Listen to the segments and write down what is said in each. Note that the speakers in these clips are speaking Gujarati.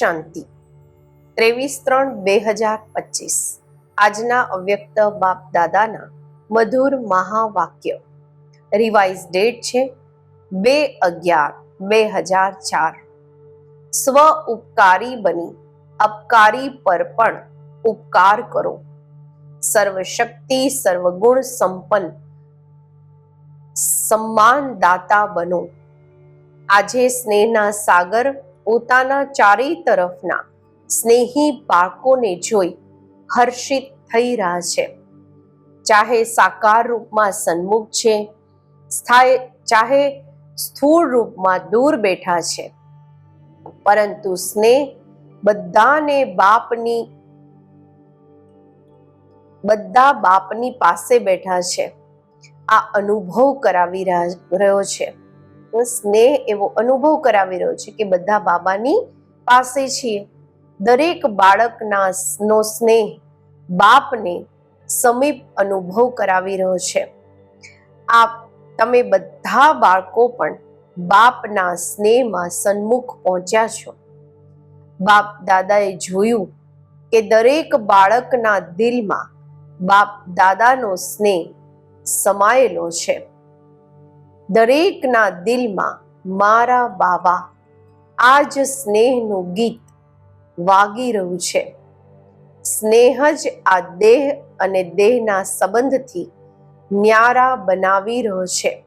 શાંતિ. ત્રેવીસ ત્રણ બે હજાર પચીસ. આજના અવ્યક્ત બાપ દાદાના મધુર મહાવાક્ય. રિવાઇઝ ડેટ છે બે અગિયાર બે હજાર ચાર. સ્વ ઉપકારી બની, અપકારી પર પણ ઉપકાર કરો. સર્વશક્તિ, સર્વગુણ સંપન્ન, સન્માનદાતા બનો. આજે સ્નેહના સાગર પોતાના ચારેય તરફના સ્નેહી બાળકોને જોઈ હર્ષિત થઈ રહ્યા છે. ચાહે સાકાર રૂપમાં સન્મુખ છે, સ્થાય, ચાહે સ્થૂળ રૂપમાં દૂર બેઠા છે. પરંતુ સ્નેહ બધાને બાપની, બધા બાપની પાસે બેઠા છે. આ અનુભવ કરાવી રહ્યો છે. સ્નેહ, એવો અનુભવ કરાવી રહ્યો છે કે બધા બાબાની પાસે છીએ. દરેક બાળકના નો સ્નેહ બાપને સમીપ અનુભવ કરાવી રહ્યો છે. આ તમે બધા બાળકો પણ બાપના સ્નેહમાં સન્મુખ પહોંચ્યા છો. બાપ દાદાએ જોયું કે દરેક બાળકના દિલમાં બાપ દાદાનો સ્નેહ સમાયેલો છે. દરેકના દિલમાં મારા બાવા આ જ સ્નેહનું ગીત વાગી રહ્યું છે. સ્નેહ જ આ દેહ અને દેહના સંબંધથી ન્યારા બનાવી રહ્યો છે.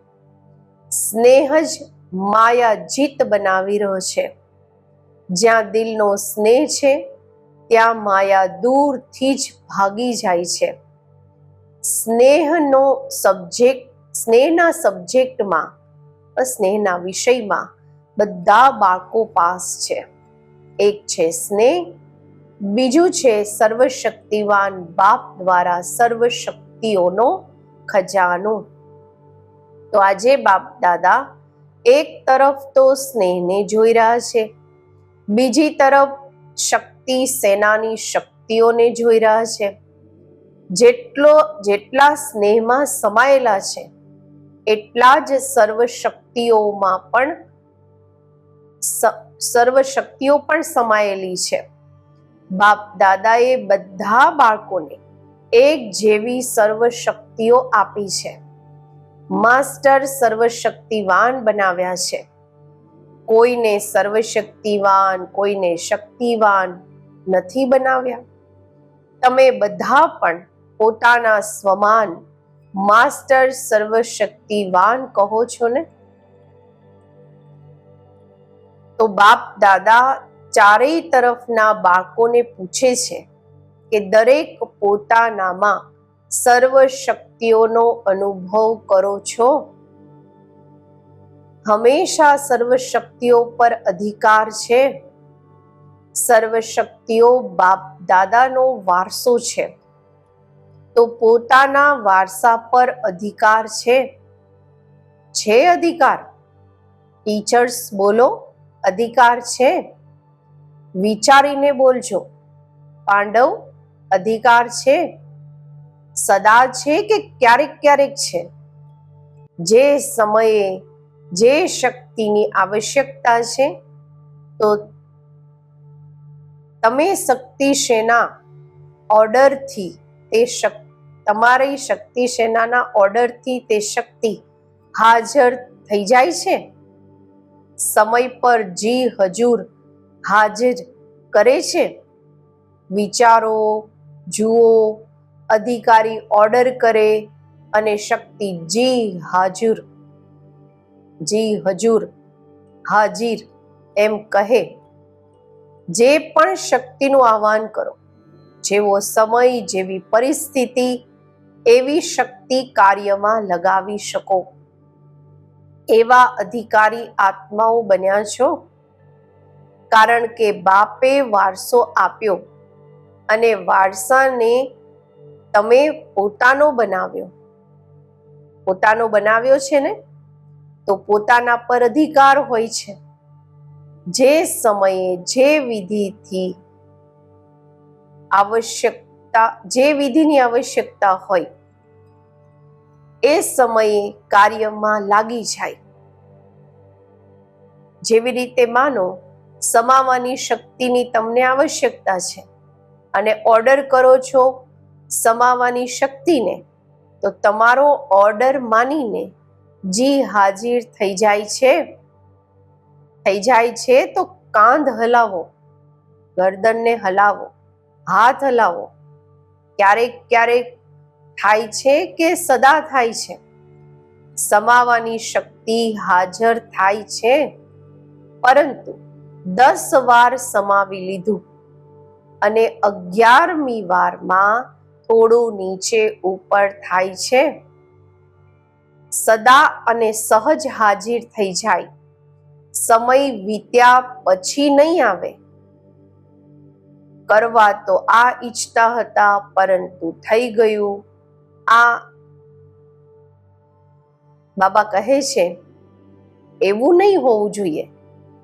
સ્નેહ જ માયા જીત બનાવી રહ્યો છે. જ્યાં દિલનો સ્નેહ છે, ત્યાં માયા દૂરથી જ ભાગી જાય છે. સ્નેહનો સબ્જેક્ટ સ્નેહના સબ્જેક્ટમાં સ્નેહના વિષયમાં બધા બાળકો પાસ છે. એક છે સ્નેહ, બીજું છે સર્વશક્તિવાન બાપ દ્વારા સર્વ શક્તિઓનો ખજાનો. તો આજે બાપ દાદા એક તરફ તો સ્નેહને જોઈ રહ્યા છે, બીજી તરફ શક્તિ સેનાની શક્તિઓને જોઈ રહ્યા છે. જેટલો, જેટલા સ્નેહમાં સમાયેલા છે એટલા જ સર્વ શક્તિઓમાં પણ સર્વ શક્તિઓ પણ સમાયેલી છે. બાપ દાદાએ બધા બાળકોને એક જેવી સર્વ શક્તિઓ આપી છે. માસ્ટર સર્વશક્તિવાન બનાવ્યા છે. કોઈને સર્વશક્તિવાન, કોઈને શક્તિવાન નથી બનાવ્યા. તમે બધા પણ પોતાના સ્વમાન માસ્ટર સર્વશક્તિવાન કહો છો ને? તો બાપ દાદા ચારેય તરફના બાળકોને પૂછે છે કે દરેક પોતાનામાં સર્વ શક્તિઓનો અનુભવ કરો છો? હંમેશા સર્વ શક્તિઓ પર અધિકાર છે. સર્વ શક્તિઓ બાપ દાદાનો વારસો છે. તો પોતાના વારસા પર અધિકાર છે? છે અધિકાર? ટીચર્સ બોલો, અધિકાર છે? વિચારીને બોલજો. પાંડવ, અધિકાર છે? સદા છે કે ક્યારેક ક્યારેક છે? જે સમયે જે શક્તિની આવશ્યકતા છે, તો તમે શક્તિ સેના ઓર્ડરથી તે શક્તિ તમારી શક્તિ સેનાના ઓર્ડરથી તે શક્તિ હાજર થઈ જાય છે? સમય પર જી હજુર હાજર કરે છે? વિચારો, જુઓ, અધિકારી ઓર્ડર કરે અને શક્તિ જી હાજુર, જી હજુર હાજીર એમ કહે. જે પણ શક્તિનું આહવાન કરો, જેવો સમય, જેવી પરિસ્થિતિ એવી શક્તિ કાર્યમાં લગાવી શકો. એવા અધિકારી આત્માઓ બન્યા છો. કારણ કે બાપે વારસો આપ્યો અને વારસાને તમે પોતાનો બનાવ્યો. પોતાનો બનાવ્યો છે ને? તો પોતાના પર અધિકાર હોય છે. જે સમયે, જે વિધિથી આવશ્યકતા જે વિધિની આવશ્યકતા હોય, એ સમયે કાર્યમાં લાગી જાય. જેવી રીતે માનો, સમાવવાની શક્તિની તમને આવશ્યકતા છે અને ઓર્ડર કરો છો સમાવવાની શક્તિને, તો તમારો ઓર્ડર માનીને જી હાજર થઈ જાય છે. થઈ જાય છે તો કાંધ હલાવો, ગરદનને હલાવો, હાથ હલાવો ક્યારેક ક્યારેક થાય છે કે સદા થાય છે? સમાવાની શક્તિ હાજર થાય છે. પરંતુ દસ વાર સમાવી લીધું અને અગિયારમી વારમાં થોડું નીચે ઉપર થાય છે. સદા અને સહજ હાજર થઈ જાય. સમય વીત્યા પછી નહીં આવે. કરવા તો આ ઈચ્છતા હતા, પરંતુ થઈ ગયું. આ બાબા કહે છે, એવું નહીં હોવું જોઈએ.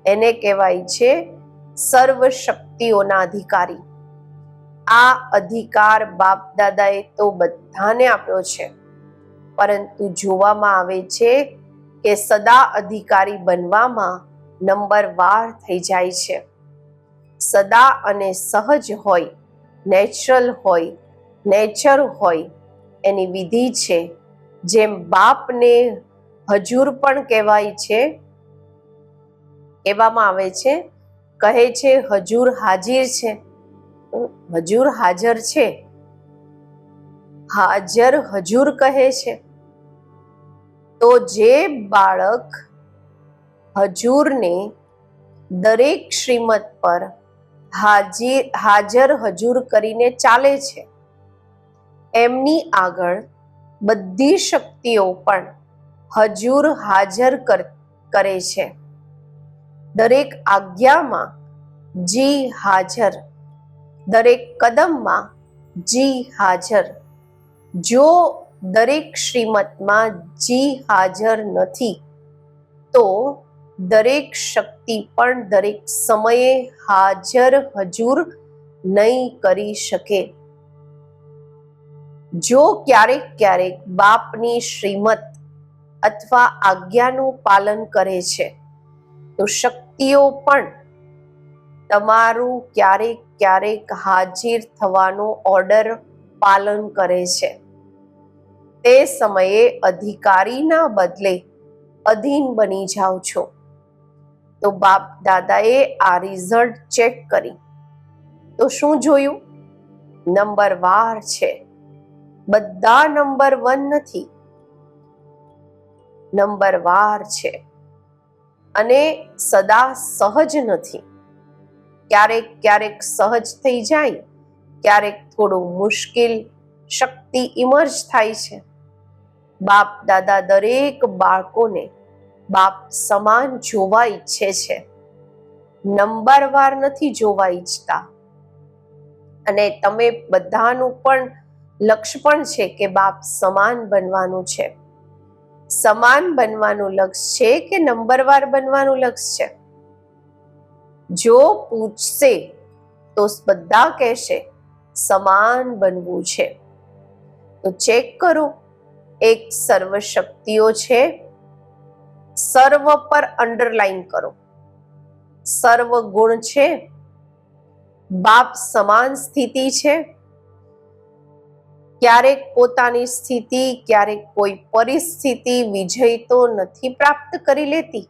એને કહેવાય છે સર્વ શક્તિઓના અધિકારી. આ અધિકાર બાપ દાદાએ તો બધાને આપ્યો છે, પરંતુ જોવામાં આવે છે કે સદા અધિકારી બનવામાં નંબર વાર થઈ જાય છે. સદા અને સહજ હોય નેચરલ હોય નેચર હોય, એની વિધિ છે. જેમ બાપને હજુર પણ કહેવાય છે, કહેવામાં આવે છે, કહે છે, હજુર હાજર છે. હજુર હાજર છે. હાજર હજુર કહે છે. તો જે બાળક હજુરને દરેક શ્રીમત પર હાજીર હાજર હજુર કરીને ચાલે છે. એમની આગળ બધી શક્તિઓ પણ હજુર હાજર કરે છે. દરેક આજ્ઞામાં જી હાજર, દરેક કદમમાં જી હાજર. જો દરેક શ્રીમતમાં જી હાજર નથી, તો દરેક શક્તિ પણ દરેક સમયે હાજર હજુર નહીં કરી શકે. જો ક્યારેક ક્યારેક બાપની શ્રીમત અથવા આજ્ઞાનું પાલન કરે છે, તો શક્તિઓ પણ તમારું ક્યારેક ક્યારેક હાજર થવાનો ઓર્ડર પાલન કરે છે. તે સમયે અધિકારીના બદલે અધીન બની જાઓ છો. તો બાપ દાદાએ આ રિઝલ્ટ ચેક કરી. તો શું જોયું? નંબર વાર છે. બધા નંબર વન નથી. નંબર વાર છે. અને સદા સહજ નથી. ક્યારેક ક્યારેક સહજ થઈ જાય, ક્યારેક થોડું મુશ્કેલ શક્તિ ઇમર્જ થાય છે. બાપ દાદા દરેક બાળકોને બાપ સમાન જોવા ઈચ્છે છે. નંબર વાર નથી જોવા ઈચ્છતા. અને તમે બધાનું પણ લક્ષ્ય પણ છે કે બાપ સમાન બનવાનું છે. સમાન બનવાનું લક્ષ છે કે નંબરવાર બનવાનું લક્ષ્ય છે? જો પૂછશે તો બધા કહેશે, સમાન બનવું છે. તો ચેક કરો, એક સર્વશક્તિઓ છે સર્વ પર અંડરલાઈન કરો. સર્વ ગુણ છે. બાપ સમાન સ્થિતિ છે. ક્યારેક પોતાની સ્થિતિ, ક્યારેક કોઈ પરિસ્થિતિ વિજય તો નથી પ્રાપ્ત કરી લેતી.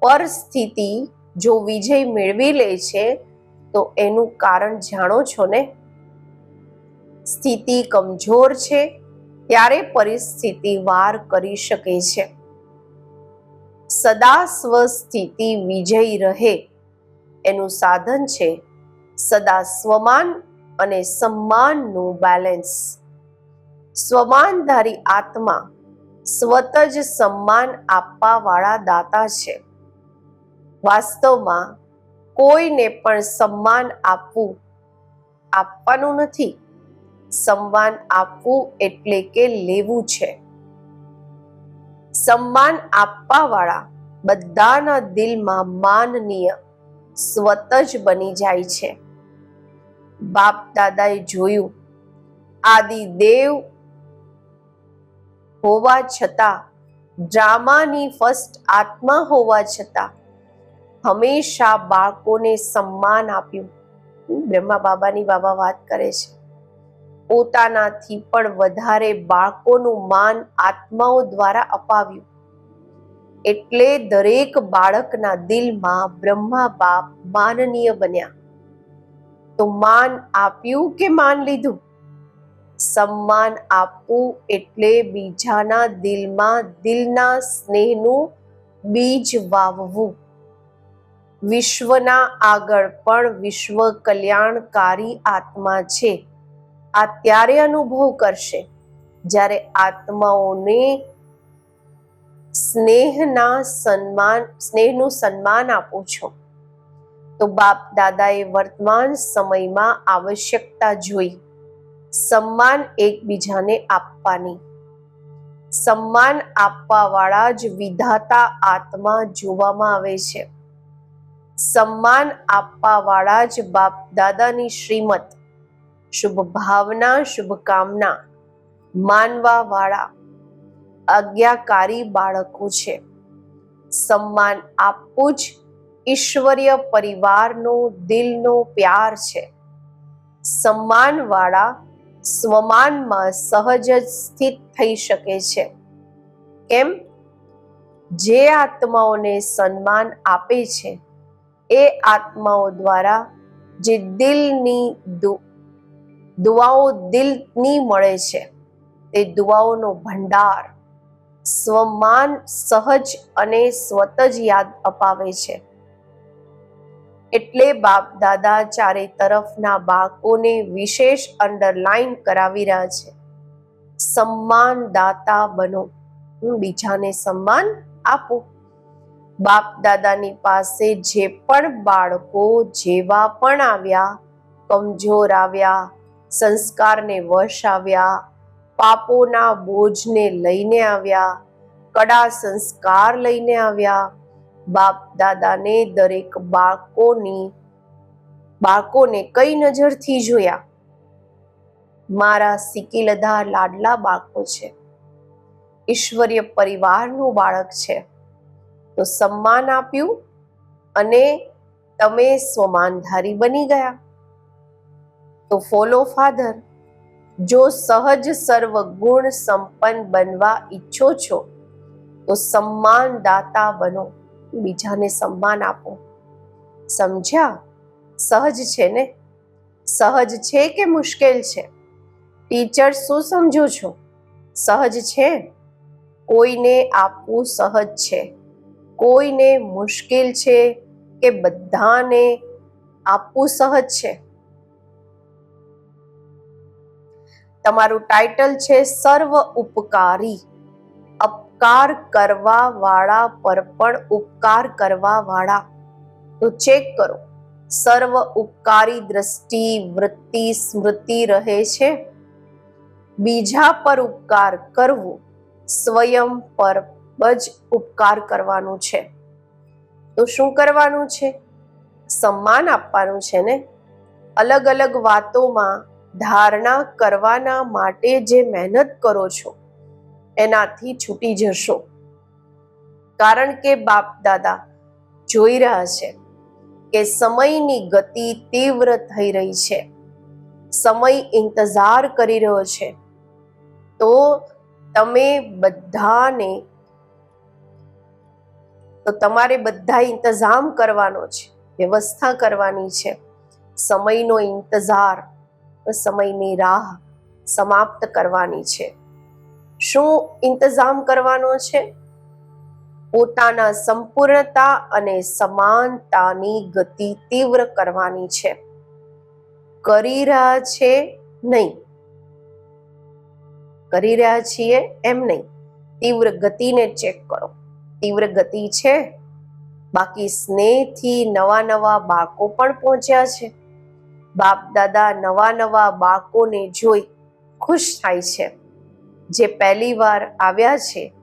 પરિસ્થિતિ જો વિજય મેળવી લે છે, તો એનું કારણ જાણો છો ને? સ્થિતિ કમજોર છે. ત્યારે પરિસ્થિતિ વાર કરી શકે છે. સદા સ્વસ્થિતિ વિજય રહે. એનું સાધન છે સદા સ્વમાન અને સન્માનનું બેલેન્સ સ્વમાનધારી આત્મા સ્વત જ સન્માન આપવાવાળા દાતા છે. વાસ્તવમાં કોઈને પણ સન્માન આપવું આપવાનું નથી. સન્માન આપવું એટલે કે લેવું છે. સન્માન આપવા વાળા બધાના દિલમાં માનનીય સ્વત જ બની જાય છે. બાપ દાદાએ જોયું, આદિ દેવ હોવા છતાં, ડ્રામાની ફર્સ્ટ આત્મા હોવા છતાં, હંમેશા બાળકોને સન્માન આપ્યું. બ્રહ્મા બાબાની બાબા વાત કરે છે. પોતાનાથી પણ વધારે બાળકોનું માન આત્માઓ દ્વારા અપાવ્યું. એટલે દરેક બાળકના દિલમાં બ્રહ્મા બાપ માનનીય બન્યા. તો માન આપ્યું કે માન લીધું? સન્માન આપવું એટલે બીજાના દિલમાં દિલના સ્નેહનું બીજ વાવવું. વિશ્વના આગળ પણ વિશ્વ કલ્યાણકારી આત્મા છે. આ ત્યારે અનુભવ કરશે જ્યારે આત્માઓને સ્નેહના સન્માન, સ્નેહનું સન્માન આપો છો. તો બાપ દાદાએ વર્તમાન સમયમાં આવશ્યકતા જોઈ. સન્માન એકબીજાને આપવાની. સન્માન આપવાવાળા જ વિધાતા આત્મા જોવામાં આવે છે. સન્માન આપવાવાળા જ બાપ દાદાની શ્રીમત શુભ ભાવના શુભકામના માનવા વાળા આજ્ઞાકારી બાળકો છે. સન્માન આપવું જ ઈશ્વરીય પરિવારનો દિલનો પ્યાર છે. સન્માનવાળા સ્વમાનમાં સહજ જ સ્થિત થઈ શકે છે. કેમ? જે આત્માઓને સન્માન આપે છે, એ આત્માઓ દ્વારા જે દિલની દુઆઓ દિલની મળે છે. તે દુઆઓનો ભંડાર સ્વમાન, સહજ અને સ્વત જ યાદ અપાવે છે. એટલે બાપ દાદા ચારે તરફના બાળકોને વિશેષ અંડરલાઈન કરાવી રહ્યા છે. સન્માન દાતા બનો. હું બીજાને સન્માન આપો. બાપ દાદાની પાસે જે પણ બાળકો જેવા પણ આવ્યા, કમજોર આવ્યા સંસ્કારને વશ આવ્યા, પાપોના બોજને લઈને આવ્યા, કડા સંસ્કાર લઈને આવ્યા. બાપ દાદાને દરેક બાળકોની, બાળકોને કઈ નજરથી જોયા? મારા સિકિલધા લાડલા બાળકો છે. ઈશ્વરીય પરિવારનું બાળક છે. તો સન્માન આપ્યું અને તમે સ્વમાનધારી બની ગયા. તો ફોલો ફાધર જો સહજ સર્વ ગુણ સંપન્ન બનવા ઈચ્છો છો, તો સન્માન દાતા બનો. બીજાને સન્માન આપો. સમજ્યા? સહજ છે ને? સહજ છે કે મુશ્કેલ છે? ટીચર શું સમજો છો? સહજ છે? કોઈને આપવું સહજ છે. કોઈને મુશ્કેલ છે કે બધાને આપવું સહજ છે? તમારું ટાઇટલ છે સર્વ ઉપકારી. અપકાર કરવા વાળા પર પણ ઉપકાર કરવા વાળા તો ચેક કરો. સર્વ ઉપકારી દ્રષ્ટિ, વૃત્તિ, સ્મૃતિ રહે છે. બીજા પર ઉપકાર કરવું સ્વયં પર જ ઉપકાર કરવાનું છે. તો શું કરવાનું છે? સન્માન આપવાનું છે ને? અલગ અલગ વાતોમાં ધારણા કરવાના માટે જે મહેનત કરો છો, એનાથી છૂટી જશો. કારણ કે બાપ દાદા જોઈ રહ્યા છે કે સમયની ગતિ તીવ્ર થઈ રહી છે. સમય ઇંતજાર કરી રહ્યો છે. તો તમે બધાને, તો તમારે બધા ઇંતજામ કરવાનો છે, વ્યવસ્થા કરવાની છે. સમયનો ઇંતજાર સમયની રાહ સમાપ્ત કરવાની છે. શું ઇંતજામ કરવાનો છે? પોતાના સંપૂર્ણતા અને સમાનતાની ગતિ તીવ્ર કરવાની છે. કરી રહ્યા છે નહીં. કરી રહ્યા છીએ એમ નહીં. તીવ્ર ગતિને ચેક કરો. તીવ્ર ગતિ છે? બાકી સ્નેહથી નવા નવા બાળકો પણ પહોંચ્યા છે. બાપ દાદા નવા નવા બાળકોને જોઈ ખુશ થાય છે. જે પહેલી વાર આવ્યા છે,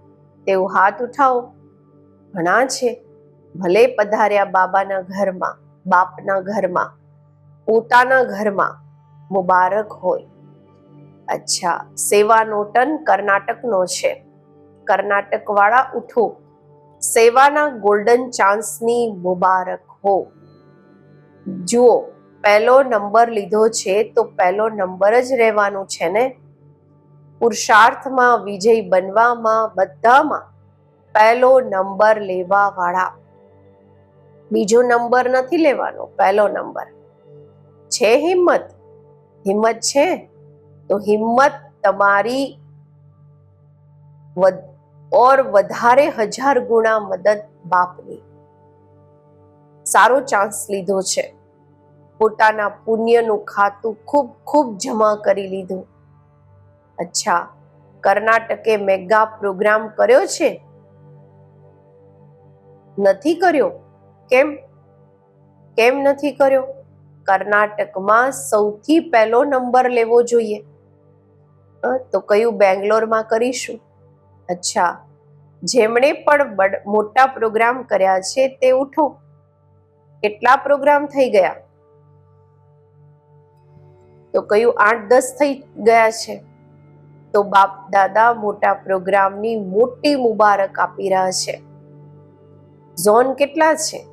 તેઓ હાથ ઉઠાવો. ઘણા છે, ભલે પધાર્યા બાબાના ઘરમાં, બાપના ઘરમાં, પોતાના ઘરમાં મુબારક હોય. અચ્છા, સેવાનો ટન કર્ણાટકનો છે. કર્ણાટક વાળા ઉઠો. સેવાના ગોલ્ડન ચાન્સની મુબારક હો. જુઓ પહેલો નંબર લીધો છે, તો પહેલો નંબર જ રહેવાનું છે ને? પુરુષાર્થમાં વિજય બનવામાં બધામાં પહેલો નંબર લેવા વાળા બીજો નંબર નથી લેવાનો, પહેલો નંબર. છે હિંમત? હિંમત છે? તો હિંમત તમારી ઓર વધારે હજાર ગુણા મદદ બાપની. સારો ચાન્સ લીધો છે. પોતાના પુણ્યનું ખાતું ખૂબ ખૂબ જમા કરી લીધું. અચ્છા, કર્ણાટકે મેગા પ્રોગ્રામ કર્યો છે? નથી કર્યો? કેમ? કેમ નથી કર્યો? કર્ણાટકમાં સૌથી પહેલો નંબર લેવો જોઈએ. તો કયું બેંગ્લોરમાં કરીશું? અચ્છા, જેમણે પણ મોટા પ્રોગ્રામ કર્યા છે તે ઉઠો. કેટલા પ્રોગ્રામ થઈ ગયા? તો કયું આઠ દસ થઈ ગયા છે? તો બાપ દાદા મોટા પ્રોગ્રામની મોટી મુબારક આપી રહ્યા છે. ઝોન કેટલા છે?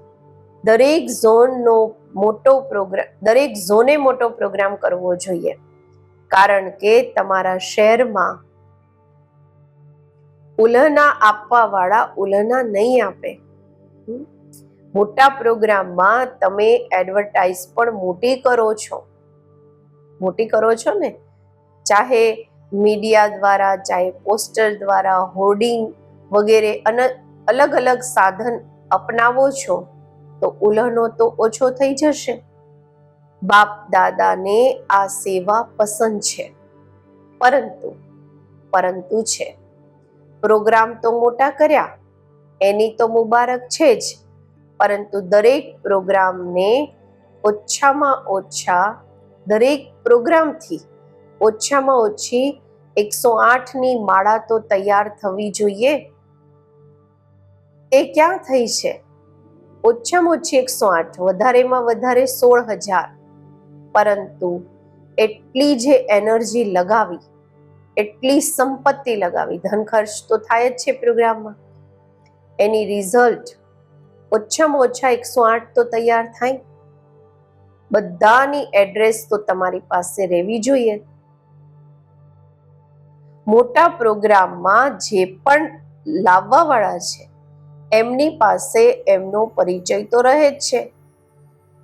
દરેક ઝોનનો મોટો પ્રોગ્રામ દરેક ઝોને મોટો પ્રોગ્રામ કરવો જોઈએ. કારણ કે તમારા શહેરમાં ઉલહના આપવા વાળા ઉલહના નહીં આપે? મોટા પ્રોગ્રામમાં તમે એડવર્ટાઇઝ પણ મોટી કરો છો. મોટી કરો છો ને? ચાહે મીડિયા દ્વારા, ચાહે પોસ્ટર દ્વારા, હોર્ડિંગ વગેરે અલગ અલગ સાધન અપનાવો છો, તો ઉલહનો તો ઓછો થઈ જશે. બાપ દાદાને આ સેવા પસંદ છે. પરંતુ પરંતુ છે. પ્રોગ્રામ તો મોટા કર્યા, એની તો મુબારક છે જ. પરંતુ દરેક પ્રોગ્રામને ઓછામાં ઓછા દરેક પ્રોગ્રામથી ઓછામાં ઓછી એકસો આઠની માળા તો તૈયાર થવી જોઈએ. એ ક્યાં થઈ છે? ઓછામાં ઓછી એકસો આઠ, વધારેમાં વધારે સોળ હજાર. પરંતુ એટલી જે એનર્જી લગાવી, એટલી સંપત્તિ લગાવી, ધન ખર્ચ તો થાય જ છે પ્રોગ્રામમાં. એની રિઝલ્ટ ઓછામાં ઓછા એકસો આઠ તો તૈયાર થાય. બધાની એડ્રેસ તો તમારી પાસે રહેવી જોઈએ. મોટા પ્રોગ્રામમાં જે પણ લાવવાવાળા છે, એમની પાસે એમનો પરિચય તો રહે જ છે.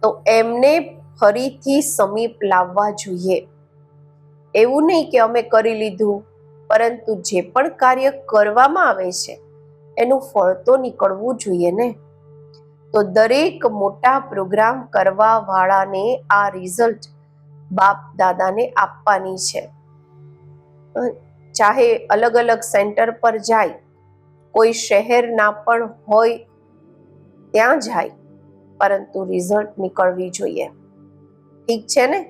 તો એમને ફરીથી સમીપ લાવવા જોઈએ. એવું નહીં કે અમે કરી લીધું, પરંતુ જે પણ કાર્ય કરવામાં આવે છે, એનું ફળ તો નીકળવું જોઈએ ને. તો દરેક મોટા પ્રોગ્રામ કરવા વાળાને આ રિઝલ્ટ બાપ દાદાને આપવાની છે. ચાહે અલગ અલગ સેન્ટર પર જાય, કોઈ શહેરના પણ હોય, ત્યાં જાય, પરંતુ રિઝલ્ટ નીકળવી જોઈએ. ઠીક છે ને?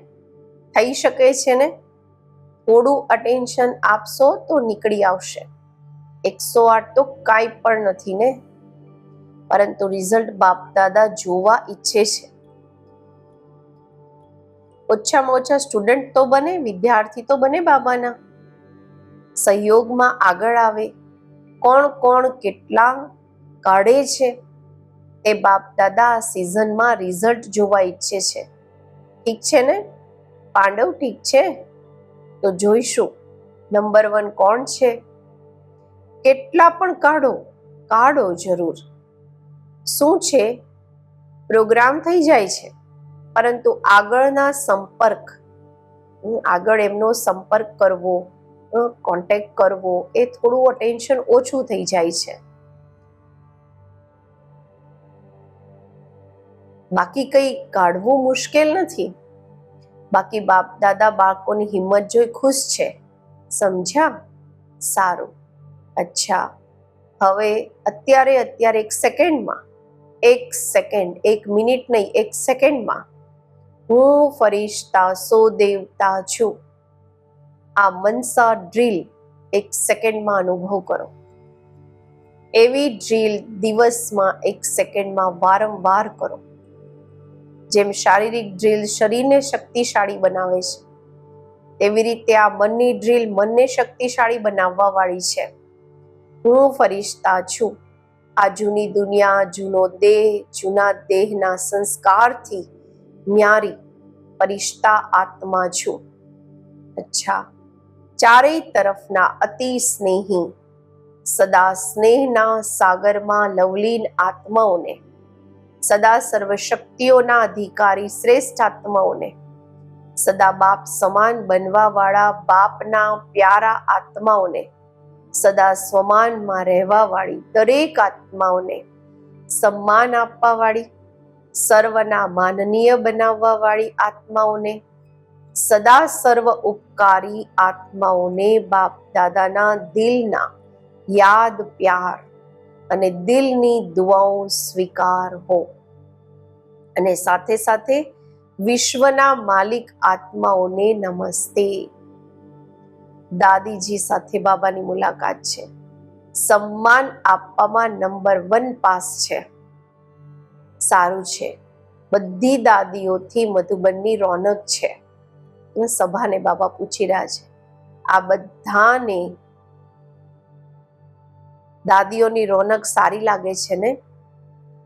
થઈ શકે છે ને? થોડું અટેન્શન આપશો તો નીકળી આવશે. એકસો આઠ તો કાંઈ પણ નથી ને? પરંતુ રિઝલ્ટ બાપ દાદા જોવા ઈચ્છે છે. ઓછામાં ઓછા સ્ટુડન્ટ તો બને, વિદ્યાર્થી તો બને બાબાના. સહયોગમાં આગળ આવે. કોણ કોણ કેટલા કાઢે છે એ બાપ દાદા સિઝનમાં રિઝલ્ટ જોવા ઈચ્છે છે. ઠીક છે ને? પાંડવ, ઠીક છે? તો જોઈશું. નંબર વન કોણ છે? કેટલા પણ કાઢો કાઢો જરૂર. શું છે? પ્રોગ્રામ થઈ જાય છે. પરંતુ આગળના સંપર્ક આગળ એમનો સંપર્ક કરવો કોન્ટેક્ટ કરવો, એ થોડું અટેન્શન ઓછું થઈ જાય છે. બાકી કંઈ કાઢવું મુશ્કેલ નથી. બાકી બાપ, દાદા, બાળકોની હિંમત જોઈ ખુશ છે. સમજ્યા? સારું. અચ્છા. હવે અત્યારે અત્યારે એક સેકન્ડમાં એક સેકન્ડ એક મિનિટ નહીં, એક સેકન્ડમાં હું ફરિશ્તા સો દેવતા છું. આ મનસા ડ્રીલ એક સેકન્ડમાં અનુભવ કરો. એવી ડ્રીલ દિવસમાં એક સેકન્ડમાં વારંવાર કરો. જેમ શારીરિક ડ્રીલ શરીરને શક્તિશાળી બનાવે છે તેવી રીતે આ મનની ડ્રીલ મનને શક્તિશાળી બનાવવા વાળી છે. હું ફરિશ્તા છું. આ જૂની દુનિયા, જૂનો દેહ, જૂના દેહના સંસ્કારથી ન્યારી, પરિષ્ઠા આત્મા છું. અચ્છા. ચારેય તરફના અતિ સ્નેહી, સદા સ્નેહના સાગરમાં લવલીન આત્માઓને, સદા સર્વશક્તિઓના અધિકારી શ્રેષ્ઠ આત્માઓને, સદા બાપ સમાન બનવાવાળા બાપના પ્યારા આત્માઓને સદા સ્વમાનમાં રહેવાવાળી દરેક આત્માઓને સન્માન આપવાવાળી, સર્વના માનનીય બનાવવાવાળી આત્માઓને, સદા સર્વ ઉપકારી આત્માઓને બાપ દાદાના દિલના યાદ, પ્યાર અને દિલની દુઆઓ સ્વીકાર હો. અને સાથે સાથે વિશ્વના માલિક આત્માઓને નમસ્તે. દાદીજી સાથે બાબાની મુલાકાત છે. સન્માન આપવામાં નંબર વન પાસ છે. સારું છે. બધી દાદીઓથી મધુબનની રોનક છે. સભાને બાબા પૂછી રહ્યા છે. આ બધાને દાદીઓની રોનક સારી લાગે છે ને?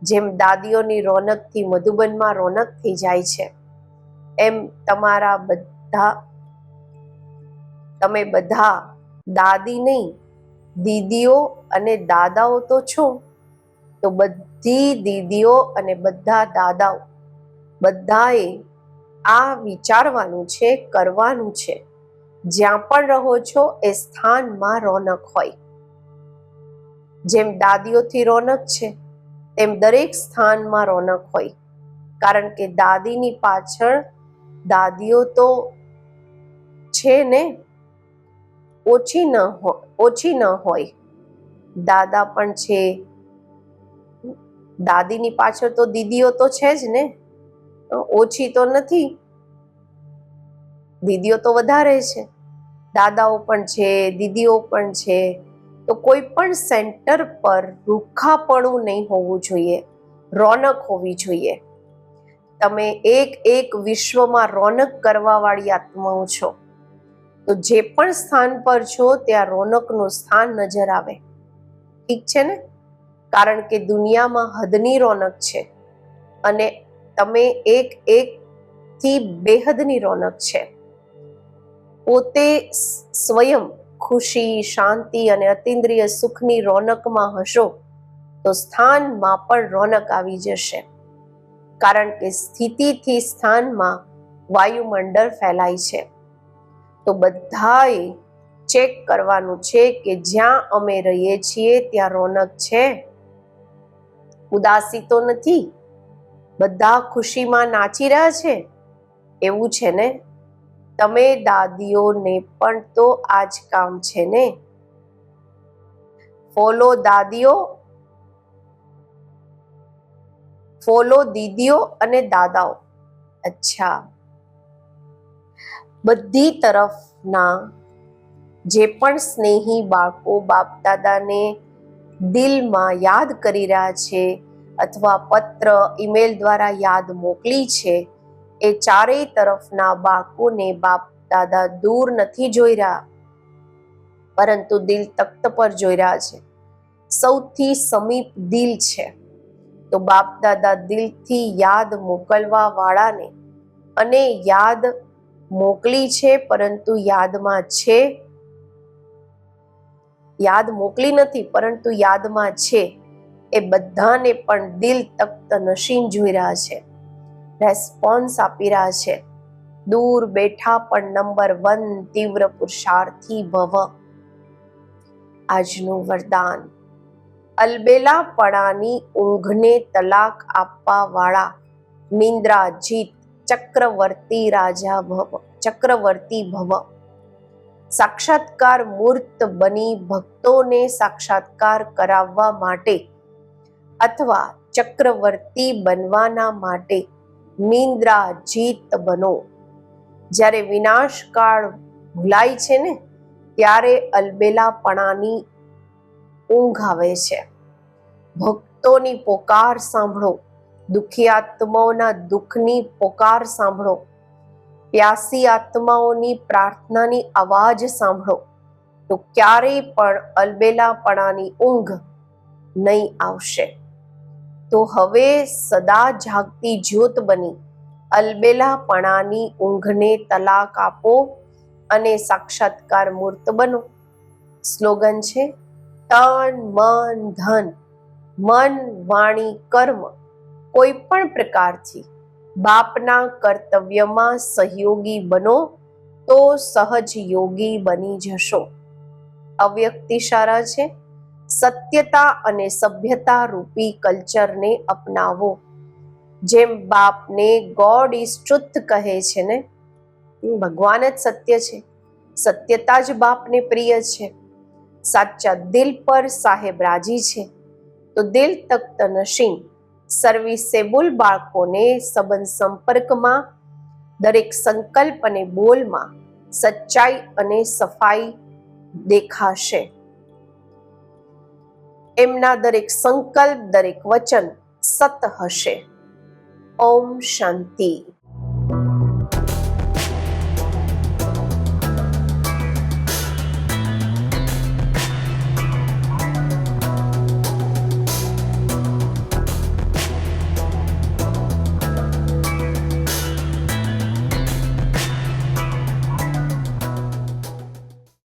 જેમ દાદીઓની રોનકથી મધુબનમાં રોનક થઈ જાય છે, એમ તમારા બધા તમે બધા દાદી નહીં, દીદીઓ અને દાદાઓ તો છો. તો બધી દીદીઓ અને બધા દાદાઓ, બધાએ આ વિચારવાનું છે, કરવાનું છે. જ્યાં પણ રહો છો એ સ્થાનમાં રોનક હોય. જેમ દાદીઓથી રોનક છે, તેમ દરેક સ્થાનમાં રોનક હોય. કારણ કે દાદીની પાછળ દાદીઓ તો છે ને. ઓછી ન હોય ઓછી ન હોય. દાદા પણ છે. દાદીની પાછળ તો દીદીઓ તો છે જ ને? ઓછી તો નથી. દીદીઓ તો વધારે છે. દાદાઓ પણ છે, દીદીઓ પણ છે. તો કોઈ પણ સેન્ટર પર રૂખાપણું નહીં હોવું જોઈએ. રોનક હોવી જોઈએ. તમે એક એક વિશ્વમાં રોનક કરવાવાળી આત્માઓ છો. તો જે પણ સ્થાન પર છો, ત્યાં રોનકનું સ્થાન નજર આવે. ઠીક છે ને? કારણ કે દુનિયામાં હદની રોનક છે. અને તમે એક એક થી બેહદની રોનક છે. પોતે સ્વયં ખુશી, શાંતિ અને અતિન્દ્રિય સુખની રોનકમાં હશો, તો સ્થાનમાં પણ રોનક આવી જશે. કારણ કે સ્થિતિથી સ્થાનમાં વાયુમંડળ ફેલાય છે. તો બધાએ ચેક કરવાનું છે કે જ્યાં અમે રહીએ છીએ ત્યાં રોનક છે. ઉદાસી તો નથી. બધા ખુશીમાં નાચી રહ્યા છે. એવું છે ને? તમે દાદીઓને પણ તો આ જ કામ છે ને? ફોલો દાદીઓ. ફોલો દીદીઓ અને દાદાઓ. અચ્છા. બધી તરફના જે પણ સ્નેહી બાળકો બાપ દાદાને દિલમાં યાદ કરી રહ્યા છે અથવા પત્ર, ઈમેલ દ્વારા યાદ મોકલી છે, એ ચારેય તરફના બાળકોને બાપ દાદા દૂર નથી જોઈ રહ્યા, પરંતુ દિલ તખ્ત પર જોઈ રહ્યા છે. સૌથી સમીપ દિલ છે. તો બાપ દાદા દિલથી યાદ મોકલવા વાળાને અને યાદ મોકલી છે, પરંતુ યાદમાં છે. યાદ મોકલી નથી, પરંતુ યાદમાં છે. એ બધાને પણ દિલ તખ્ત નશીન જોઈ રહ્યા છે. રેસ્પોન્સ આપી રહ્યા છે. દૂર બેઠા પણ નંબર વન તીવ્ર પુરુષાર્થી ભવ. આજનું વરદાન. અલબેલાપણાની ઊંઘને તલાક આપવા વાળા મિંદ્રા જીત ચક્રવર્તી રાજા ભવ ચક્રવર્તી ભવ સાક્ષાત્કાર મૂર્ત બની ભક્તોને સાક્ષાત્કાર કરાવવા માટે અથવા ચક્રવર્તી બનવાના માટે નિંદ્રા જીત બનો જ્યારે વિનાશકાળ ભૂલાય છે ને ત્યારે અલબેલાપણાની ઊંઘ આવે છે ભક્તોની પોકાર સાંભળો દુઃખી આત્માઓના દુઃખની પોકાર સાંભળો. પ્યાસી આત્માઓની પ્રાર્થનાની અવાજ સાંભળો. તો ક્યારેય પણ અલબેલાપણાની ઊંઘ નહીં આવશે. તો હવે સદા જાગતી જ્યોત બની. અલબેલાપણાની ઊંઘને તલાક આપો અને સાક્ષાત્કાર મૂર્ત બનો. સ્લોગન છે, તન, મન, ધન, મન, વાણી, કર્મ. કોઈ પણ પ્રકારથી બાપના કર્તવ્યમાં સહયોગી બનો, તો સહજ યોગી બની જશો. અવ્યક્ત ઇશારા છે. સત્યતા અને સભ્યતા રૂપી કલ્ચરને અપનાવો. જેમ બાપને ગોડ ઇઝ ટ્રુથ કહે છે ને ભગવાન જ સત્ય છે. સત્યતા જ બાપને પ્રિય છે. સાચા દિલ પર સાહેબ રાજી છે. તો દિલ તખ્ત નશીન સર્વિસેબલ બાળકોને સંબંધ સંપર્કમાં, દરેક સંકલ્પ અને બોલમાં સચ્ચાઈ અને સફાઈ દેખાશે. એમના દરેક સંકલ્પ, દરેક વચન સત હશે. ઓમ શાંતિ.